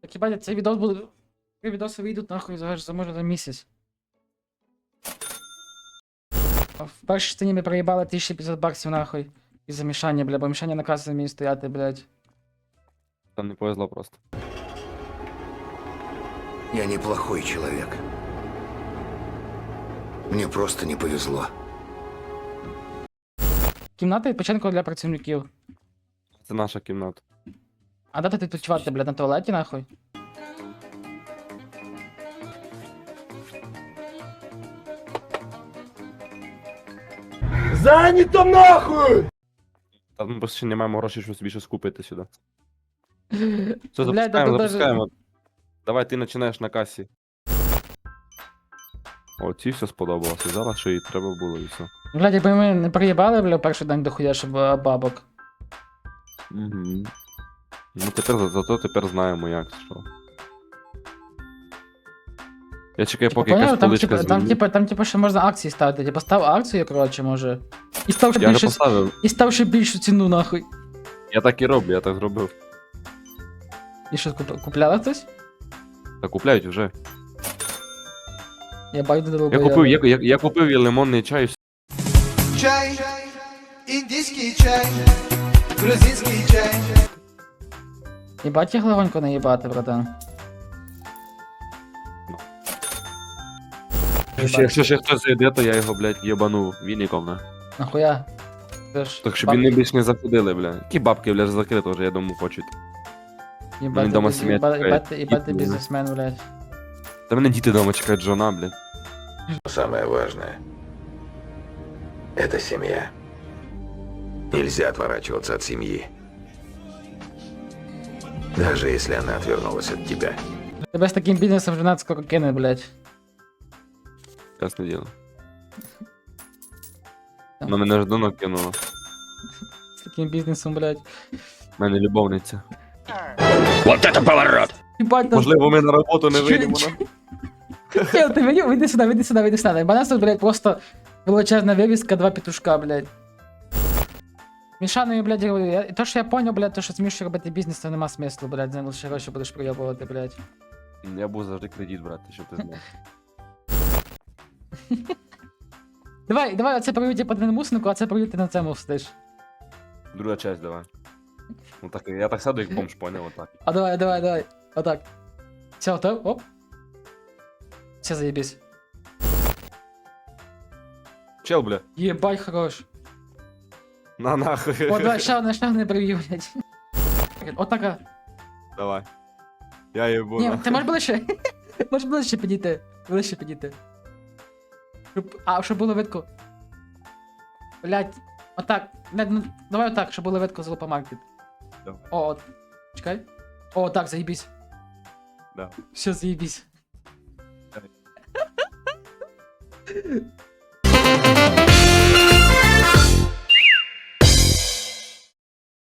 Так хіба цей відос буде. Ці відоси вийдуть нахуй за, за може за місяць. В першій частині ми проїбали 1500 баксів нахуй. І за мішання, бля, бо мішання на касі мені стояти, блядь. Там не повезло просто. Я неплохой человек. Мне просто не повезло. Кімната відпочинку для працівників. Це наша кімната. А де ти відпочивати, блядь, на туалеті нахуй? Занято нахуй! Та ми просто ще не маємо грошей, щоб собі щось купити сюди. Все, запускаємо, тут даже- запускаємо. Давай ти починаєш на касі. О, ці все сподобалося. Зараз що їй треба було і все. Блядь, якби ми не проїбали, бля, перший день дохуя, щоб е, бабок. Угу. Ну тепер за- зато тепер знаємо як що. Я чекаю, поки Поняв? якась Там, поличка типа, там, звільнить. типа, там, типа, ще можна акції ставити. Типа, став акцію, коротше, може. І став ще Я вже більше, поставив. і став ще більшу ціну, нахуй. Я так і роблю, я так зробив. І що, куп- купляла хтось? Та купляють вже. Я байду дорогу. Я купив, я, я, я купив і лимонний чай. Чай, індійський чай, грузинський чай. Єбать їх легонько наїбати, братан. Якщо, якщо ще хтось зайде, то я його, блядь, єбану віником, на. Нахуя? Це ж Так, щоб бабки. він більш не заходили, бля. Які бабки, бля, ж закрито вже, я думаю, хочуть. Їбати, Він дома біз- сім'я їбати, чекає. їбати, їбати Діти. бізнесмен, блядь. Та мене діти дома чекають жона, блядь. Самое важное – это семья. Нельзя отворачиваться от семьи. Даже если она отвернулась от тебя. Тебе з таким бізнесом жена скоро кине, блядь. Ясне діло. Вона мене ж давно кинула. З таким бізнесом, блядь. У мене любовниця. Їбать, нас... Можливо, ми на роботу не Чу- вийдемо. чу- на- Ні, ти вийди, вийди сюди, вийди сюди, вийди сюди. У нас тут, блядь, просто величезна вивіска, два петушка, блядь. Мішаною, блядь, я то, що я поняв, блядь, то, що зміш робити бізнес, то нема смислу, блядь, за лише гроші будеш проєбувати, блядь. Я буду завжди кредит брати, щоб ти знав. Давай, давай, оце проюти по муснику, а це проюти на цьому встиш. Друга часть давай. Ну так, я так сяду, як бомж, поняв, отак. А давай, давай, давай. Отак. Все, готов? Оп. Все, заебись. Чел, бля. Єбать, хорош. На нахуй. О, давай, ще одне, ще одне прев'ю, блядь. Отака. Давай. Я їбу. Ні, нахуй. ти можеш ближче. Можеш ближче підійти. Ближче підійти. Щоб, а, щоб було видко. Блять, отак. Блядь, ну, давай отак, щоб було видко з лопамаркет. Давай. О, от. Чекай. О, так, заїбісь. Да. Все, заїбісь. Давай.